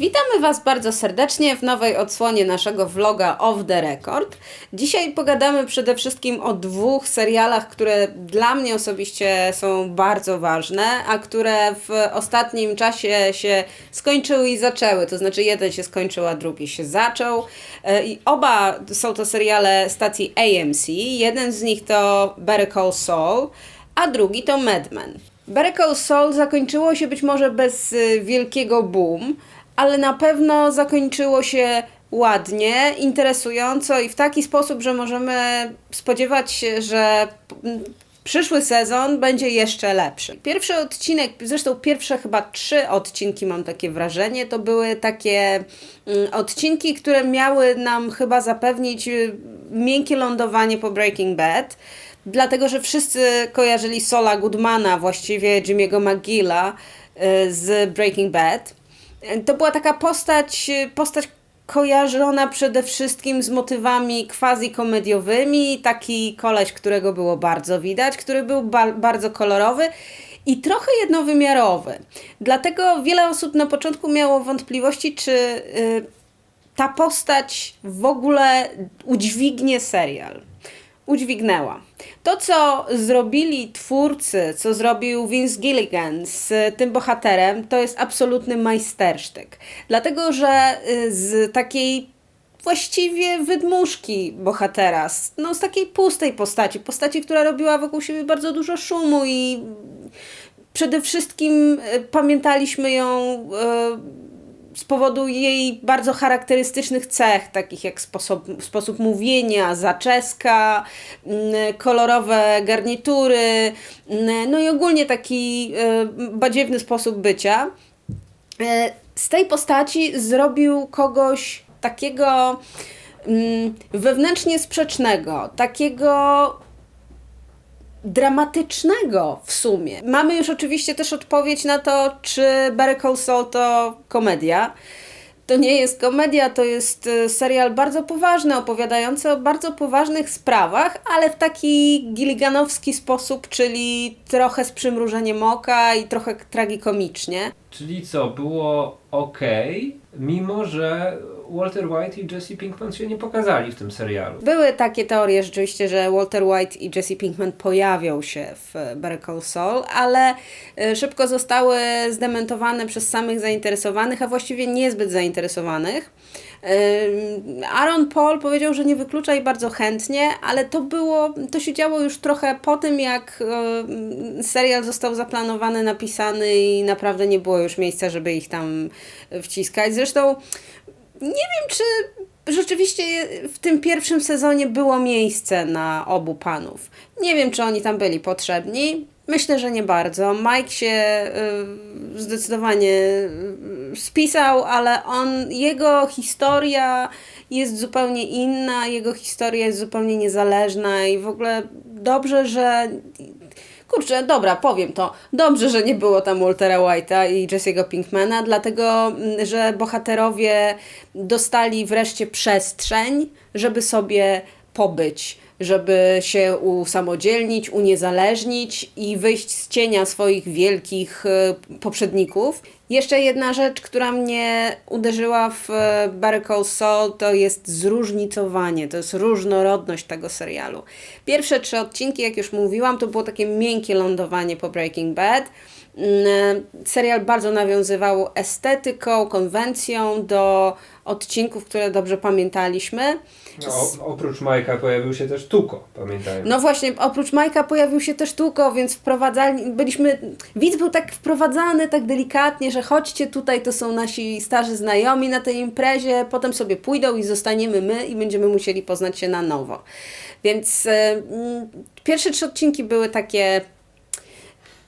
Witamy Was bardzo serdecznie w nowej odsłonie naszego vloga Off the Record. Dzisiaj pogadamy przede wszystkim o dwóch serialach, które dla mnie osobiście są bardzo ważne, a które w ostatnim czasie się skończyły i zaczęły. To znaczy jeden się skończył, a drugi się zaczął. E, I oba są to seriale stacji AMC. Jeden z nich to Better Call Saul, a drugi to Mad Men. Better Call Saul zakończyło się być może bez y, wielkiego boom, ale na pewno zakończyło się ładnie, interesująco i w taki sposób, że możemy spodziewać się, że przyszły sezon będzie jeszcze lepszy. Pierwszy odcinek, zresztą pierwsze chyba trzy odcinki mam takie wrażenie, to były takie mm, odcinki, które miały nam chyba zapewnić y, miękkie lądowanie po Breaking Bad. Dlatego, że wszyscy kojarzyli Sola Goodmana, właściwie Jimmy'ego McGilla y, z Breaking Bad. To była taka postać, postać kojarzona przede wszystkim z motywami quasi-komediowymi, taki koleś, którego było bardzo widać, który był ba bardzo kolorowy i trochę jednowymiarowy. Dlatego wiele osób na początku miało wątpliwości, czy y, ta postać w ogóle udźwignie serial udźwignęła. To, co zrobili twórcy, co zrobił Vince Gilligan z tym bohaterem, to jest absolutny majstersztyk. Dlatego, że y, z takiej właściwie wydmuszki bohatera, no, z takiej pustej postaci, postaci, która robiła wokół siebie bardzo dużo szumu i przede wszystkim y, pamiętaliśmy ją y, z powodu jej bardzo charakterystycznych cech, takich jak sposób, sposób mówienia, zaczeska, mm, kolorowe garnitury, mm, no i ogólnie taki e, badziewny sposób bycia. E, z tej postaci zrobił kogoś takiego mm, wewnętrznie sprzecznego, takiego dramatycznego w sumie. Mamy już oczywiście też odpowiedź na to, czy Better Call Saul to komedia. To nie jest komedia, to jest y, serial bardzo poważny, opowiadający o bardzo poważnych sprawach, ale w taki gilliganowski sposób, czyli trochę z przymrużeniem oka i trochę tragikomicznie. Czyli co, było ok, mimo że Walter White i Jesse Pinkman się nie pokazali w tym serialu. Były takie teorie rzeczywiście, że Walter White i Jesse Pinkman pojawią się w Better Call Saul, ale y, szybko zostały zdementowane przez samych zainteresowanych, a właściwie niezbyt zainteresowanych. Aaron Paul powiedział, że nie wyklucza i bardzo chętnie, ale to było, to się działo już trochę po tym, jak serial został zaplanowany, napisany i naprawdę nie było już miejsca, żeby ich tam wciskać. Zresztą nie wiem, czy rzeczywiście w tym pierwszym sezonie było miejsce na obu panów. Nie wiem, czy oni tam byli potrzebni. Myślę, że nie bardzo. Mike się y, zdecydowanie y, spisał, ale on, jego historia jest zupełnie inna, jego historia jest zupełnie niezależna i w ogóle dobrze, że kurczę, dobra, powiem to. Dobrze, że nie było tam Waltera White'a i Jesse'ego Pinkmana, dlatego, mm, że bohaterowie dostali wreszcie przestrzeń, żeby sobie pobyć żeby się usamodzielnić, uniezależnić i wyjść z cienia swoich wielkich e, poprzedników. Jeszcze jedna rzecz, która mnie uderzyła w e, Better Call Saul, to jest zróżnicowanie, to jest różnorodność tego serialu. Pierwsze trzy odcinki, jak już mówiłam, to było takie miękkie lądowanie po Breaking Bad. Mm, e, serial bardzo nawiązywał estetyką, konwencją do odcinków, które dobrze pamiętaliśmy. No, oprócz Majka pojawił się też Tuko, pamiętajmy. No właśnie, oprócz Majka pojawił się też Tuko, więc wprowadzali, byliśmy, widz był tak wprowadzany tak delikatnie, że chodźcie tutaj, to są nasi starzy znajomi na tej imprezie, potem sobie pójdą i zostaniemy my i będziemy musieli poznać się na nowo. Więc y, pierwsze trzy odcinki były takie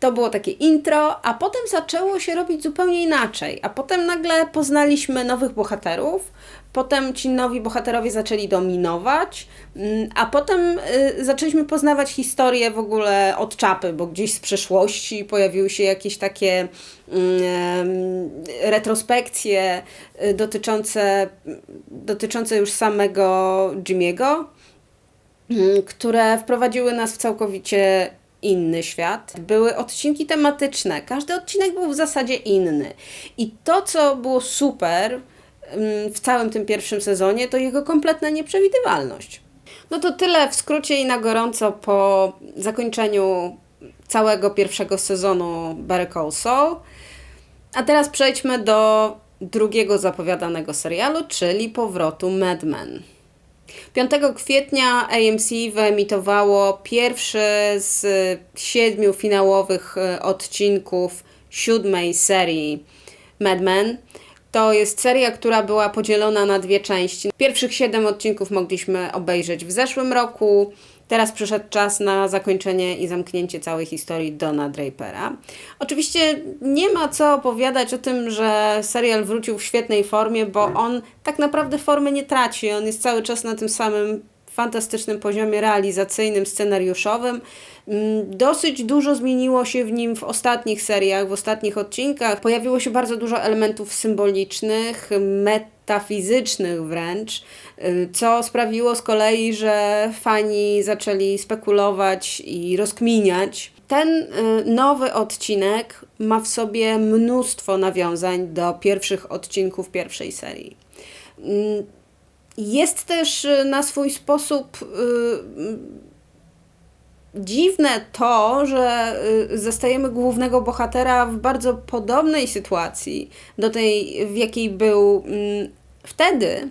to było takie intro, a potem zaczęło się robić zupełnie inaczej. A potem nagle poznaliśmy nowych bohaterów, potem ci nowi bohaterowie zaczęli dominować, mm, a potem y, zaczęliśmy poznawać historię w ogóle od czapy, bo gdzieś z przeszłości pojawiły się jakieś takie mm, retrospekcje y, dotyczące, dotyczące już samego Jimmy'ego, mm, które wprowadziły nas w całkowicie inny świat. Były odcinki tematyczne. Każdy odcinek był w zasadzie inny. I to, co było super ym, w całym tym pierwszym sezonie, to jego kompletna nieprzewidywalność. No to tyle w skrócie i na gorąco po zakończeniu całego pierwszego sezonu Better Call Saul. A teraz przejdźmy do drugiego zapowiadanego serialu, czyli powrotu Mad Men. 5 kwietnia AMC wyemitowało pierwszy z siedmiu finałowych e, odcinków siódmej serii Mad Men. To jest seria, która była podzielona na dwie części. Pierwszych siedem odcinków mogliśmy obejrzeć w zeszłym roku. Teraz przyszedł czas na zakończenie i zamknięcie całej historii Dona Drapera. Oczywiście nie ma co opowiadać o tym, że serial wrócił w świetnej formie, bo on tak naprawdę formy nie traci. On jest cały czas na tym samym fantastycznym poziomie realizacyjnym, scenariuszowym. Mm, Dosyć dużo zmieniło się w nim w ostatnich seriach, w ostatnich odcinkach. Pojawiło się bardzo dużo elementów symbolicznych, metafizycznych wręcz, y, co sprawiło z kolei, że fani zaczęli spekulować i rozkminiać. Ten y, nowy odcinek ma w sobie mnóstwo nawiązań do pierwszych odcinków pierwszej serii. Jest też y, na swój sposób y, dziwne to, że y, zostajemy głównego bohatera w bardzo podobnej sytuacji do tej, w jakiej był mm, wtedy,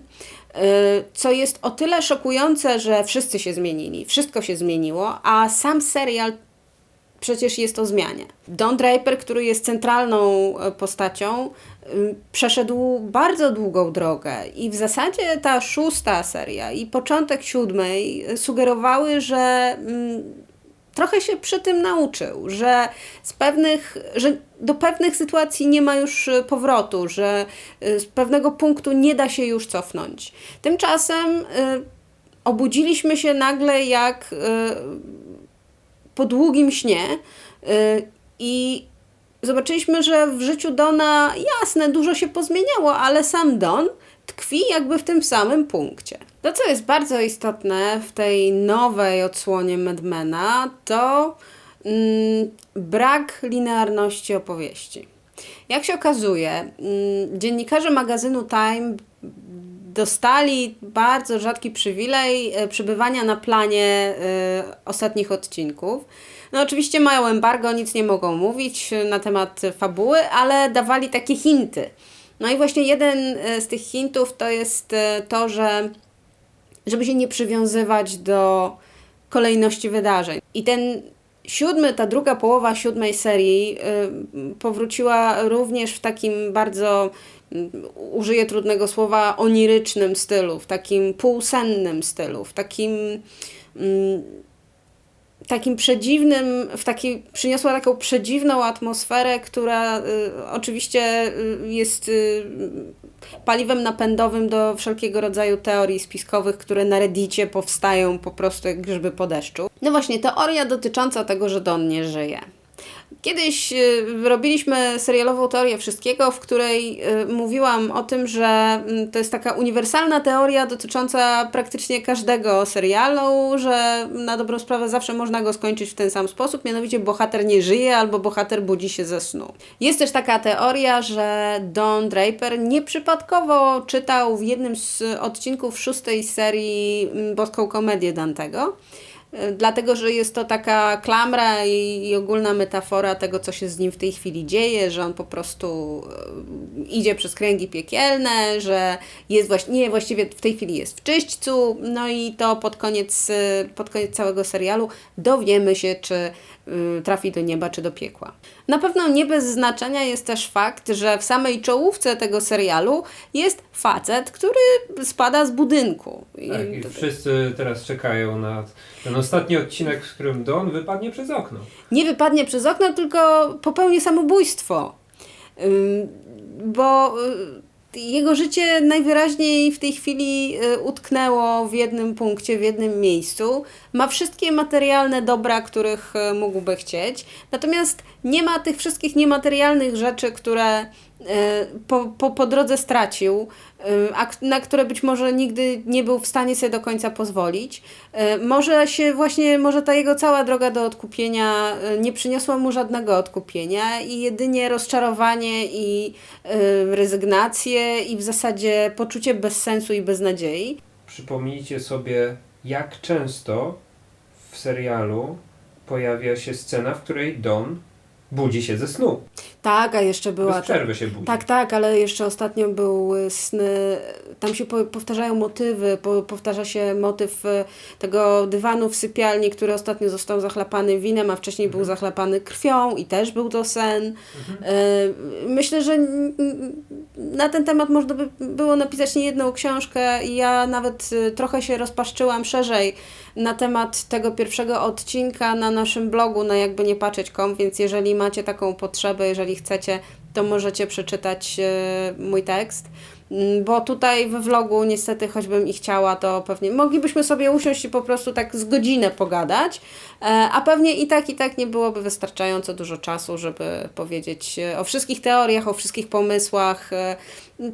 co jest o tyle szokujące, że wszyscy się zmienili, wszystko się zmieniło, a sam serial przecież jest o zmianie. Don Draper, który jest centralną e, postacią, y, przeszedł bardzo długą drogę i w zasadzie ta szósta seria i początek siódmej y, sugerowały, że mm, trochę się przy tym nauczył, że z pewnych, że do pewnych sytuacji nie ma już y, powrotu, że z pewnego punktu nie da się już cofnąć. Tymczasem obudziliśmy się nagle jak po długim śnie y, i zobaczyliśmy, że w życiu Dona jasne, dużo się pozmieniało, ale sam Don tkwi jakby w tym samym punkcie. To, co jest bardzo istotne w tej nowej odsłonie Madmena, to mm, brak linearności opowieści. Jak się okazuje, mm, dziennikarze magazynu Time dostali bardzo rzadki przywilej e, przebywania na planie e, ostatnich odcinków. No oczywiście mają embargo, nic nie mogą mówić e, na temat fabuły, ale dawali takie hinty. No i właśnie jeden z tych hintów to jest to, że żeby się nie przywiązywać do kolejności wydarzeń. I ten siódmy, ta druga połowa siódmej serii y, powróciła również w takim bardzo, y, użyję trudnego słowa, onirycznym stylu, w takim półsennym stylu, w takim mm, takim przedziwnym, w takiej, przyniosła taką przedziwną atmosferę, która y, oczywiście y, jest y, paliwem napędowym do wszelkiego rodzaju teorii spiskowych, które na Reddicie powstają po prostu jak grzyby po deszczu. No właśnie, teoria dotycząca tego, że Don nie żyje. Kiedyś y, robiliśmy serialową teorię wszystkiego, w której y, mówiłam o tym, że mm, to jest taka uniwersalna teoria dotycząca praktycznie każdego serialu, że na dobrą sprawę zawsze można go skończyć w ten sam sposób, mianowicie bohater nie żyje albo bohater budzi się ze snu. Jest też taka teoria, że Don Draper nieprzypadkowo czytał w jednym z odcinków szóstej serii mm, boską komedię Dantego. Y, Dlatego, że jest to taka klamra i, i ogólna metafora tego, co się z nim w tej chwili dzieje, że on po prostu y, idzie przez kręgi piekielne, że jest właśnie, nie, właściwie w tej chwili jest w czyśćcu, no i to pod koniec, y, pod koniec całego serialu dowiemy się, czy trafi do nieba, czy do piekła. Na pewno nie bez znaczenia jest też fakt, że w samej czołówce tego serialu jest facet, który spada z budynku. Tak, i wszyscy teraz czekają na ten ostatni odcinek, w którym Don wypadnie przez okno. nie wypadnie przez okno, tylko popełni samobójstwo. Bo y, jego życie najwyraźniej w tej chwili y, utknęło w jednym punkcie, w jednym miejscu. Ma wszystkie materialne dobra, których y, mógłby chcieć, natomiast nie ma tych wszystkich niematerialnych rzeczy, które po, po, po drodze stracił, e, a na które być może nigdy nie był w stanie sobie do końca pozwolić. E, Może się właśnie, może ta jego cała droga do odkupienia nie przyniosła mu żadnego odkupienia i jedynie rozczarowanie i rezygnację i w zasadzie poczucie bezsensu i beznadziei. Przypomnijcie sobie, jak często w serialu pojawia się scena, w której Don budzi się ze snu. Tak, a jeszcze była Bez przerwy się budzi. Tak, tak, ale jeszcze ostatnio były sny, tam się po, powtarzają motywy, po, powtarza się motyw e, tego dywanu w sypialni, który ostatnio został zachlapany winem, a wcześniej Mhm. był zachlapany krwią i też był to sen. E, Myślę, że na ten temat można by było napisać niejedną książkę i ja nawet e, trochę się rozpaszczyłam szerzej na temat tego pierwszego odcinka na naszym blogu na jakby nie patrzeć.com, więc jeżeli macie taką potrzebę, jeżeli chcecie, to możecie przeczytać e, mój tekst. Mm, Bo tutaj we vlogu niestety, choćbym i chciała, to pewnie moglibyśmy sobie usiąść i po prostu tak z godzinę pogadać, e, a pewnie i tak, i tak nie byłoby wystarczająco dużo czasu, żeby powiedzieć e, o wszystkich teoriach, o wszystkich pomysłach, e,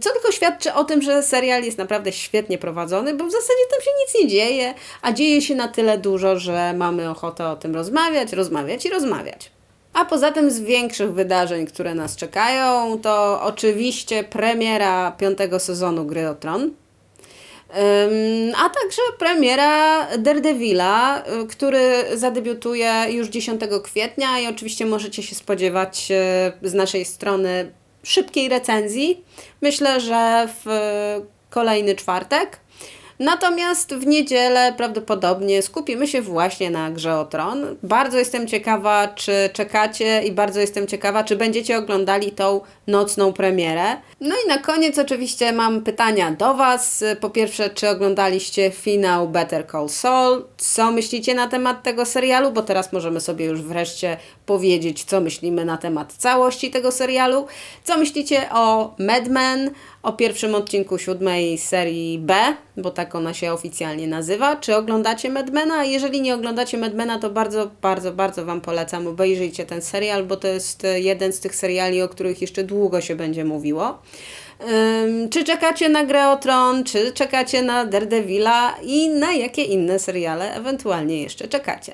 co tylko świadczy o tym, że serial jest naprawdę świetnie prowadzony, bo w zasadzie tam się nic nie dzieje, a dzieje się na tyle dużo, że mamy ochotę o tym rozmawiać, rozmawiać i rozmawiać. A poza tym z większych wydarzeń, które nas czekają, to oczywiście premiera piątego sezonu Gry o Tron. A także premiera Daredevila, y, który zadebiutuje już 10 kwietnia i oczywiście możecie się spodziewać y, z naszej strony szybkiej recenzji. Myślę, że w y, kolejny czwartek. Natomiast w niedzielę prawdopodobnie skupimy się właśnie na Grze o Tron. Bardzo jestem ciekawa, czy czekacie i bardzo jestem ciekawa, czy będziecie oglądali tą nocną premierę. No i na koniec oczywiście mam pytania do Was. Po pierwsze, czy oglądaliście finał Better Call Saul? Co myślicie na temat tego serialu? Bo teraz możemy sobie już wreszcie powiedzieć, co myślimy na temat całości tego serialu. Co myślicie o Mad Men? O pierwszym odcinku siódmej serii B, bo tak ona się oficjalnie nazywa. Czy oglądacie Madmena? A jeżeli nie oglądacie Madmena, to bardzo, bardzo, bardzo Wam polecam. Obejrzyjcie ten serial, bo to jest e, jeden z tych seriali, o których jeszcze długo się będzie mówiło. Ym, czy czekacie na Grę o Tron, czy czekacie na Daredevila i na jakie inne seriale ewentualnie jeszcze czekacie?